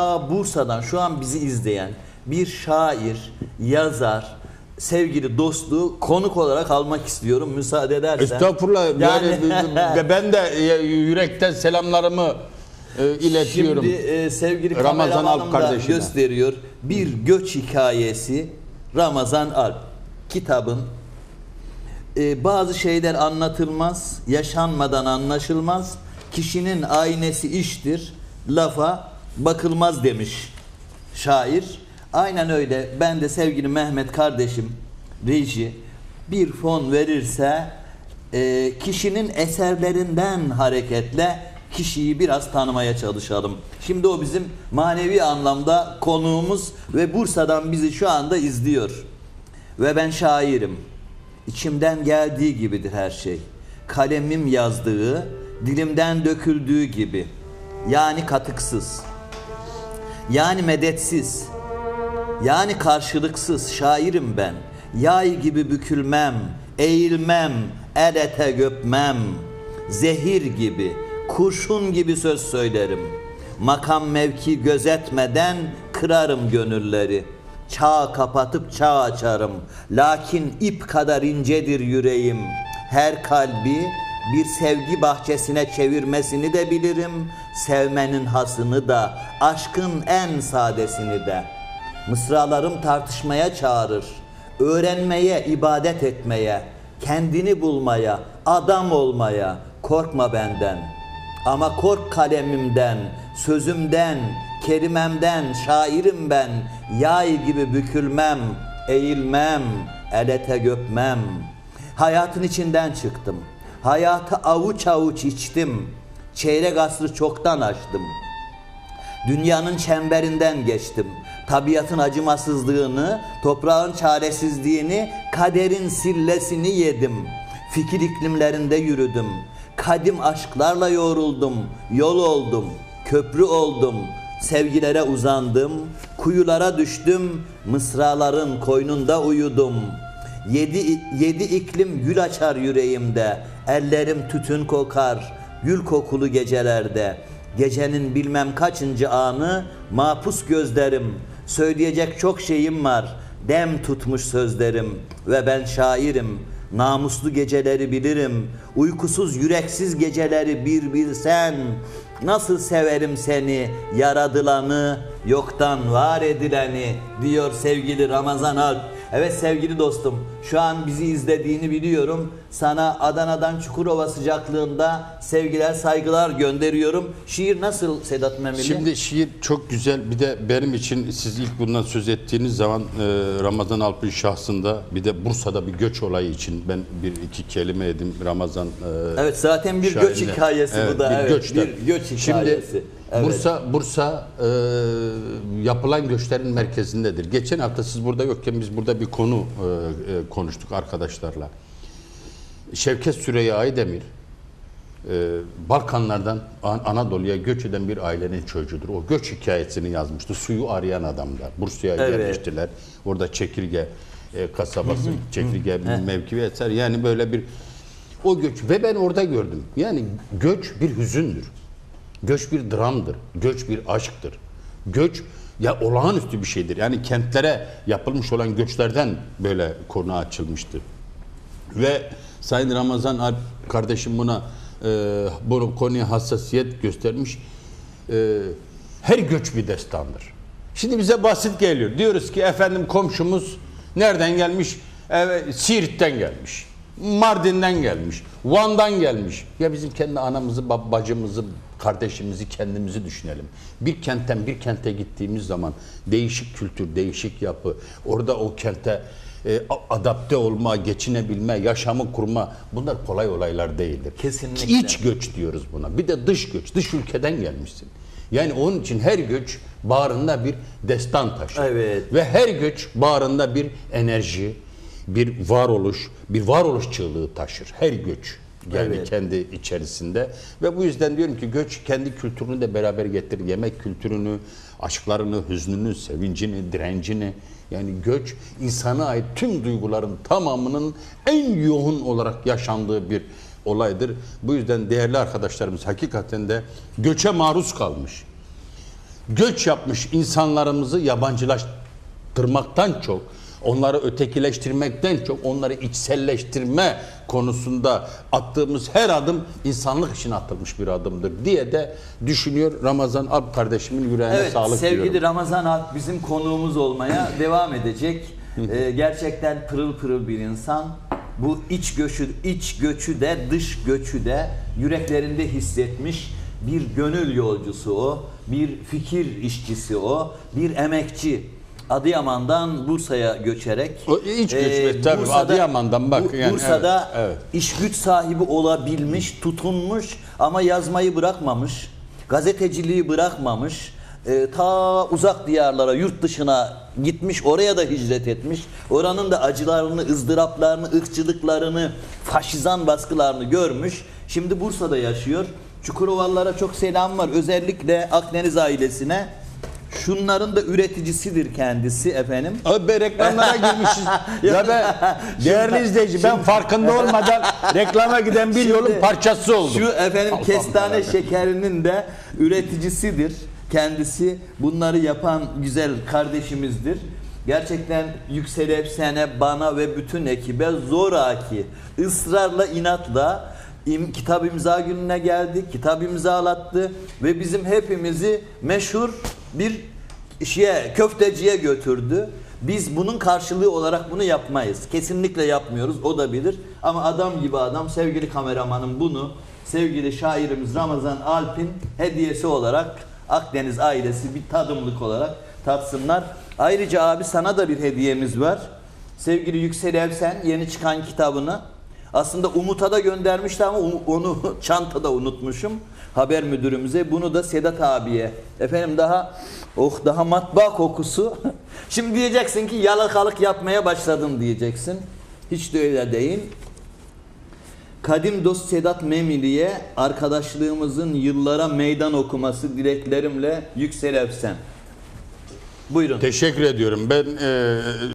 Bursa'dan şu an bizi izleyen bir şair, yazar, sevgili dostu konuk olarak almak istiyorum müsaade edersen. Estağfurullah. Yani, Yani- ben de e, yürekten selamlarımı e, iletiyorum. Şimdi e, sevgili Ramazan Alp da kardeşime. gösteriyor. Bir göç hikayesi Ramazan Alp kitabın e, bazı şeyler anlatılmaz, yaşanmadan anlaşılmaz. Kişinin aynesi iştir, lafa bakılmaz demiş şair. Aynen öyle. Ben de sevgili Mehmet kardeşim, reji bir fon verirse e, kişinin eserlerinden hareketle kişiyi biraz tanımaya çalışalım. Şimdi o bizim manevi anlamda konuğumuz ve Bursa'dan bizi şu anda izliyor. Ve ben şairim. İçimden geldiği gibidir her şey. Kalemim yazdığı, dilimden döküldüğü gibi. Yani katıksız. Yani medetsiz. Yani karşılıksız şairim ben. Yay gibi bükülmem, eğilmem, el ete göpmem. Zehir gibi, kurşun gibi söz söylerim. Makam mevki gözetmeden kırarım gönülleri. Çağ kapatıp çağ açarım. Lakin ip kadar incedir yüreğim. Her kalbi bir sevgi bahçesine çevirmesini de bilirim. Sevmenin hasını da, aşkın en sadesini de. Mısralarım tartışmaya çağırır. Öğrenmeye, ibadet etmeye, kendini bulmaya, adam olmaya. Korkma benden. Ama kork kalemimden, sözümden, kerimemden, şairim ben. Yay gibi bükülmem, eğilmem, el ete göpmem. Hayatın içinden çıktım. Hayatı avuç avuç içtim. Çeyrek asrı çoktan aştım. Dünyanın çemberinden geçtim. Tabiatın acımasızlığını, toprağın çaresizliğini, kaderin sillesini yedim. Fikir iklimlerinde yürüdüm. Kadim aşklarla yoğruldum. Yol oldum, köprü oldum. Sevgilere uzandım, kuyulara düştüm. Mısraların koynunda uyudum. Yedi, yedi iklim gül açar yüreğimde. Ellerim tütün kokar, gül kokulu gecelerde. Gecenin bilmem kaçıncı anı mapus gözlerim. Söyleyecek çok şeyim var. Dem tutmuş sözlerim ve ben şairim. Namuslu geceleri bilirim. Uykusuz yüreksiz geceleri bir bilsen. Nasıl severim seni yaradılanı, yoktan var edileni diyor sevgili Ramazan Alp. Evet sevgili dostum şu an bizi izlediğini biliyorum. Sana Adana'dan Çukurova sıcaklığında sevgiler saygılar gönderiyorum. Şiir nasıl Sedat Memeli? Şimdi şiir çok güzel. Bir de benim için siz ilk bundan söz ettiğiniz zaman e, Ramazan Alp'in şahsında bir de Bursa'da bir göç olayı için ben bir iki kelime edim Ramazan e, Evet zaten bir göç şairine. hikayesi bu da. bir evet, göçten. bir göç hikayesi. Şimdi Evet. Bursa Bursa e, yapılan göçlerin merkezindedir. Geçen hafta siz burada yokken biz burada bir konu e, e, konuştuk arkadaşlarla. Şevket Süreyya Aydemir e, Balkanlardan An- Anadolu'ya göç eden bir ailenin çocuğudur. O göç hikayesini yazmıştı. Suyu arayan adamlar. Bursa'ya Evet. yerleştiler. Orada çekirge e, kasabası, çekirge mevki ve eser. Yani böyle bir o göç ve ben orada gördüm. Yani göç bir hüzündür. Göç bir dramdır. Göç bir aşktır. Göç ya olağanüstü bir şeydir. Yani kentlere yapılmış olan göçlerden böyle konu açılmıştır. Ve Sayın Ramazan Alp kardeşim buna e, bu konuya hassasiyet göstermiş. E, her göç bir destandır. Şimdi bize basit geliyor. Diyoruz ki efendim komşumuz nereden gelmiş? Evet, Siirt'ten gelmiş. Mardin'den gelmiş. Van'dan gelmiş. Ya bizim kendi anamızı, bacımızı, kardeşimizi, kendimizi düşünelim. Bir kentten bir kente gittiğimiz zaman değişik kültür, değişik yapı, orada o kente e, adapte olma, geçinebilme, yaşamı kurma bunlar kolay olaylar değildir. Kesinlikle. İç göç diyoruz buna. Bir de dış göç. Dış ülkeden gelmişsin. Yani onun için her göç bağrında bir destan taşır. Evet. Ve her göç bağrında bir enerji, bir varoluş, bir varoluş çığlığı taşır. Her göç. Yani Evet. kendi içerisinde. Ve bu yüzden diyorum ki göç kendi kültürünü de beraber getirir. Yemek kültürünü, aşklarını, hüznünü, sevincini, direncini. Yani göç insana ait tüm duyguların tamamının en yoğun olarak yaşandığı bir olaydır. Bu yüzden değerli arkadaşlarımız hakikaten de göçe maruz kalmış. göç yapmış insanlarımızı yabancılaştırmaktan çok, onları ötekileştirmekten çok, onları içselleştirme konusunda attığımız her adım insanlık için atılmış bir adımdır diye de düşünüyor Ramazan Alp kardeşimin yüreğine Evet sağlık sevgili diyorum. Ramazan Alp bizim konuğumuz olmaya devam edecek. Ee, gerçekten pırıl pırıl bir insan. Bu iç göçü, iç göçü de dış göçü de yüreklerinde hissetmiş bir gönül yolcusu o, bir fikir işçisi o, bir emekçi. Adıyaman'dan Bursa'ya göçerek e, O iç göç, tabii, Adıyaman'dan bak yani, Bursa'da evet, evet. iş güç sahibi olabilmiş, tutunmuş ama yazmayı bırakmamış, gazeteciliği bırakmamış, e, ta uzak diyarlara, yurt dışına gitmiş, oraya da hicret etmiş. Oranın da acılarını, ızdıraplarını, ırkçılıklarını, faşizan baskılarını görmüş. Şimdi Bursa'da yaşıyor. Çukurovalılara çok selam var. Özellikle Akdeniz ailesine. Şunların da üreticisidir kendisi efendim. Abi be reklamlara girmişiz. ya be değerli izleyici ben farkında olmadan reklama giden bir yolun Şimdi parçası oldum. Şu efendim Allah'ım kestane yarabbim. şekerinin de üreticisidir. Kendisi bunları yapan güzel kardeşimizdir. Gerçekten Yüksel Efsane bana ve bütün ekibe zoraki, ısrarla, inatla im, kitap imza gününe geldi. Kitap imzalattı ve bizim hepimizi meşhur bir şeye, köfteciye götürdü. Biz bunun karşılığı olarak bunu yapmayız. Kesinlikle yapmıyoruz. O da bilir. Ama adam gibi adam sevgili kameramanım bunu sevgili şairimiz Ramazan Alp'in hediyesi olarak Akdeniz ailesi bir tadımlık olarak tatsınlar. Ayrıca abi sana da bir hediyemiz var. Sevgili Yüksel Evsen yeni çıkan kitabını aslında Umut'a da göndermişti ama onu çantada unutmuşum haber müdürümüze. Bunu da Sedat abiye. Efendim daha oh daha matbaa kokusu. Şimdi diyeceksin ki yalakalık yapmaya başladım diyeceksin. Hiç de öyle değil. Kadim dost Sedat Memili'ye arkadaşlığımızın yıllara meydan okuması dileklerimle Yüksel Evsen. Buyurun. Teşekkür ediyorum. Ben e,